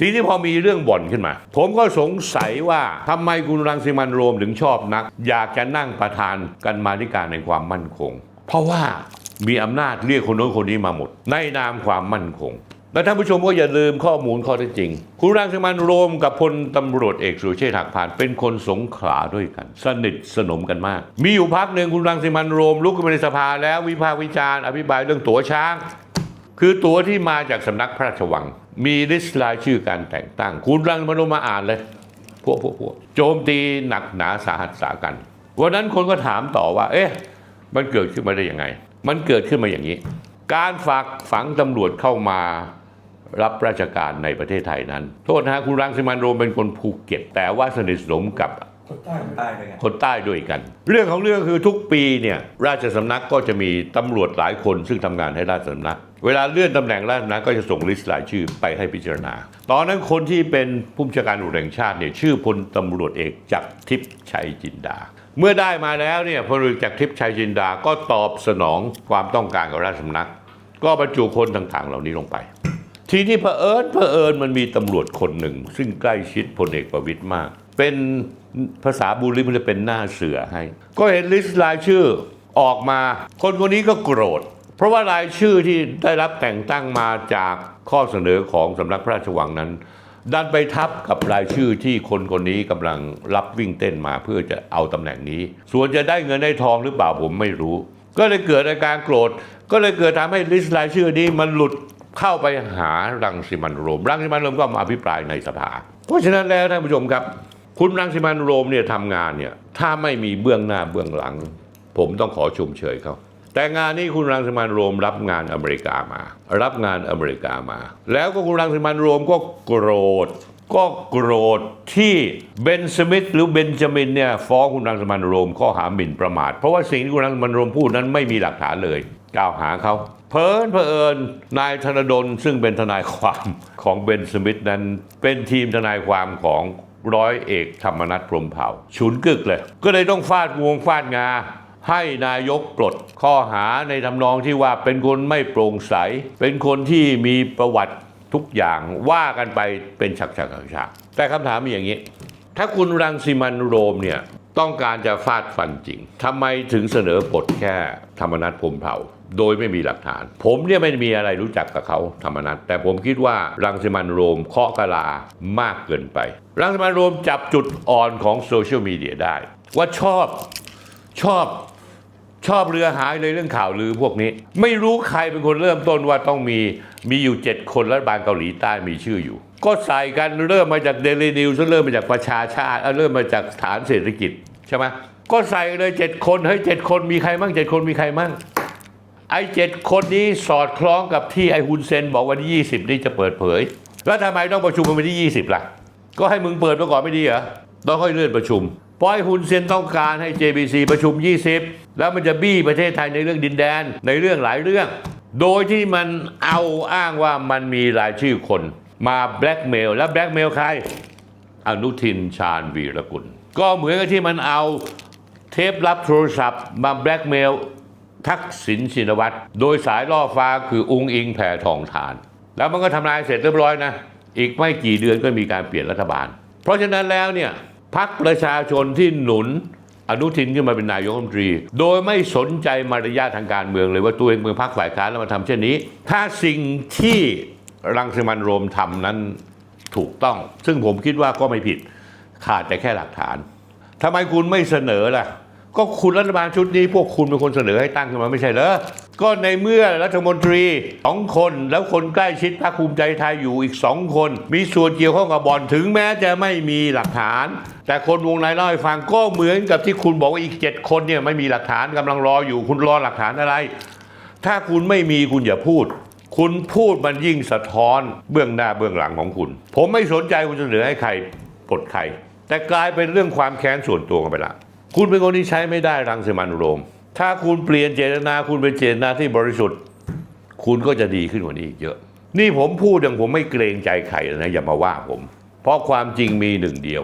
ทีนี้พอมีเรื่องบ่อนขึ้นมา ผมก็สงสัยว่าทำไมคุณรังสิมันโรมถึงชอบนัก อยากจะนั่งประธานกันมาธิการในความมั่นคง เพราะว่ามีอำนาจเรียกคนโน้นคนนี้มาหมด ในนามความมั่นคง และท่านผู้ชมก็อย่าลืมข้อมูลข้อเท็จจริง คุณรังสิมันโรมกับพลตำรวจเอกสุรเชษฐ์หักพานเป็นคนสงขลาด้วยกัน สนิทสนมกันมาก มีอยู่พักหนึ่งคุณรังสิมันโรมลุกขึ้นมาในสภาแล้ววิพากษ์วิจารณ์อภิปรายเรื่องตั๋วช้าง คือตั๋วที่มาจากสำนักพระราชวัง มีลิสต์รายชื่อการแต่งตั้ง คุณรังมโนมาอ่านเลย พวกพวกพวกโจมตีหนักหนาสาหัสสากัน วันนั้นคนก็ถามต่อว่า เอ๊ะ มันเกิดขึ้นมาได้ยังไง มันเกิดขึ้นมาอย่างนี้ การฝากฝังตำรวจเข้ามารับราชการในประเทศไทยนั้น โทษนะฮะคุณรังสิมันต์โรมเป็นคนภูเก็ต แต่ว่าสนิทสนมกับคนใต้ใต้ด้วยกันคนใต้ด้วยกัน เรื่องของเรื่องคือทุกปีเนี่ยราชสำนักก็จะมีตำรวจหลายคนซึ่งทำงานให้ราชสำนัก เวลาเลื่อนตำแหน่งราชสำนักก็จะส่งลิสต์รายชื่อไปให้พิจารณา ตอนนั้นคนที่เป็นผู้บัญชาการตำรวจแห่งชาติเนี่ยชื่อพลตำรวจเอกจักรทิพย์ชัยจินดา เมื่อได้มาแล้วเนี่ยพลตำรวจเอกจักรทิพย์ชัยจินดาก็ตอบสนองความต้องการของราชสำนัก ก็บรรจุคนต่างๆ เหล่านี้ลงไป ทีนี้เผอิญเผอิญมันมีตำรวจคนหนึ่ง ซึ่งใกล้ชิดพลเอกประวิตยมาก เป็นภาษาบูริมันจะเป็นหน้าเสือให้ ก็เห็นลิสต์รายชื่อออกมา คนคนนี้ก็โกรธ เพราะว่ารายชื่อที่ได้รับแต่งตั้งมาจากข้อเสนอของสำนักพระราชวังนั้น ดันไปทับกับรายชื่อที่คนคนนี้กำลังรับวิ่งเต้นมาเพื่อจะเอาตำแหน่งนี้ ส่วนจะได้เงินได้ทองหรือเปล่าผมไม่รู้ ก็เลยเกิดอาการโกรธ ก็เลยเกิดทำให้ลิสต์รายชื่อนี้มันหลุดเข้าไปหารังสิมันโรม รังสิมันโรมก็มาอภิปรายในสภา เพราะฉะนั้นแล้วท่านผู้ชมครับ คุณรังสิมันโรมเนี่ยทำงานเนี่ยถ้าไม่มีเบื้องหน้าเบื้องหลัง ผมต้องขอชมเชยเขา แต่งานนี้คุณรังสิมันโรมรับงานอเมริกามา รับงานอเมริกามา แล้วก็คุณรังสิมันโรมก็โกรธ ก็โกรธที่เบนสมิธหรือเบนจามินเนี่ยฟ้องคุณรังสิมันโรมข้อหาหมิ่นประมาท เพราะว่าสิ่งที่คุณรังสิมันโรมพูดนั้นไม่มีหลักฐานเลย กล่าวหาเขาเพลินเพอเอิญนายธนดลซึ่งเป็นทนายความของเบนสมิธนั้นเป็นทีมทนายความของร้อยเอกธรรมนัฐพรมเผ่า ฉุนกึกเลย ก็เลยต้องฟาดงวงฟาดงา ให้นายกปลดข้อหาในทำนองที่ว่าเป็นคนไม่โปร่งใส เป็นคนที่มีประวัติทุกอย่างว่ากันไปเป็นฉากๆฉากแต่คำถามมีอย่างนี้ ถ้าคุณรังสิมันโรมเนี่ยต้องการจะฟาดฟันจริงทำไมถึงเสนอปลดแค่ธรรมนัฐพรมเผ่า โดยไม่มีหลักฐาน ผมเนี่ยไม่มีอะไรรู้จักกับเขาธรรมนัฐแต่ผมคิดว่ารังสิมันโรมเคาะกะลามากเกินไป รังสิมันโรมจับจุดอ่อนของโซเชียลมีเดียได้ ว่าชอบชอบ ชอบเรือหายเลยเรื่องข่าวลือพวกนี้ ไม่รู้ใครเป็นคนเริ่มต้นว่าต้องมีมีอยู่เจ็ดคนรัฐบาลเกาหลีใต้มีชื่ออยู่ ก็ใส่กันเริ่มมาจากเดลีนิวส์เริ่มมาจากประชาชาติเอ้าเริ่มมาจากฐานเศรษฐกิจใช่ไหมก็ใส่เลยเจ็ดคนเฮ้ยเจ็ดคนมีใครมั่งเจ็ดคนมีใครมั่งไอ้เจ็ดคนนี้สอดคล้องกับที่ไอ้ฮุนเซนบอกวันที่20 นี้จะเปิดเผย แล้วทำไมต้องประชุมกันวันที่ 20 ล่ะ ก็ให้มึงเปิดมาก่อนไม่ดีเหรอต้องค่อยเลื่อนประชุม เพราะไอ้ฮุนเซนต้องการให้ JBC ประชุม 20 แล้วมันจะบี้ประเทศไทยในเรื่องดินแดนในเรื่องหลายเรื่อง โดยที่มันเอาอ้างว่ามันมีรายชื่อคนมาแบล็กเมลแล้วแบล็กเมลใคร อนุทินชาญวีรกุล ก็เหมือนกับที่มันเอาเทปรับโทรศัพท์มาแบล็กเมลทักษิณชินวัตร โดยสายล่อฟ้าคืออุงอิงแผ่ทองทาน แล้วมันก็ทำลายเสร็จเรียบร้อยนะ อีกไม่กี่เดือนก็มีการเปลี่ยนรัฐบาล เพราะฉะนั้นแล้วเนี่ย พักประชาชนที่หนุนอนุทินขึ้นมาเป็นนายกรัฐมนตรี โดยไม่สนใจมารยาททางการเมืองเลยว่าตัวเองเป็นพักฝ่ายค้านแล้วมาทำเช่นนี้ ถ้าสิ่งที่รังสิมันโรมทำนั้นถูกต้อง ซึ่งผมคิดว่าก็ไม่ผิดขาดแต่แค่หลักฐานทำไมคุณไม่เสนอล่ะ ก็คุณรัฐบาลชุดนี้พวกคุณเป็นคนเสนอให้ตั้งขึ้นมาไม่ใช่เหรอ ก็ในเมื่อรัฐมนตรีสองคนแล้วคนใกล้ชิดพรรคภูมิใจไทยอยู่อีกสองคน มีส่วนเกี่ยวข้องกับบอลถึงแม้จะไม่มีหลักฐาน แต่คนวงในเล่าให้ฟังก็เหมือนกับที่คุณบอกว่าอีกเจ็ดคนเนี่ยไม่มีหลักฐานกำลังรออยู่คุณรอหลักฐานอะไร ถ้าคุณไม่มีคุณอย่าพูด คุณพูดมันยิ่งสะท้อนเบื้องหน้าเบื้องหลังของคุณ ผมไม่สนใจคุณจะเสนอให้ใครปลดใครแต่กลายเป็นเรื่องความแค้นส่วนตัวกันไปละคุณเป็นคนที่ใช้ไม่ได้รังสิมันโรม ถ้าคุณเปลี่ยนเจตนาคุณเป็นเจตนาที่บริสุทธิ์ คุณก็จะดีขึ้นกว่านี้อีกเยอะ นี่ผมพูดอย่างผมไม่เกรงใจใครนะอย่ามาว่าผม เพราะความจริงมีหนึ่งเดียว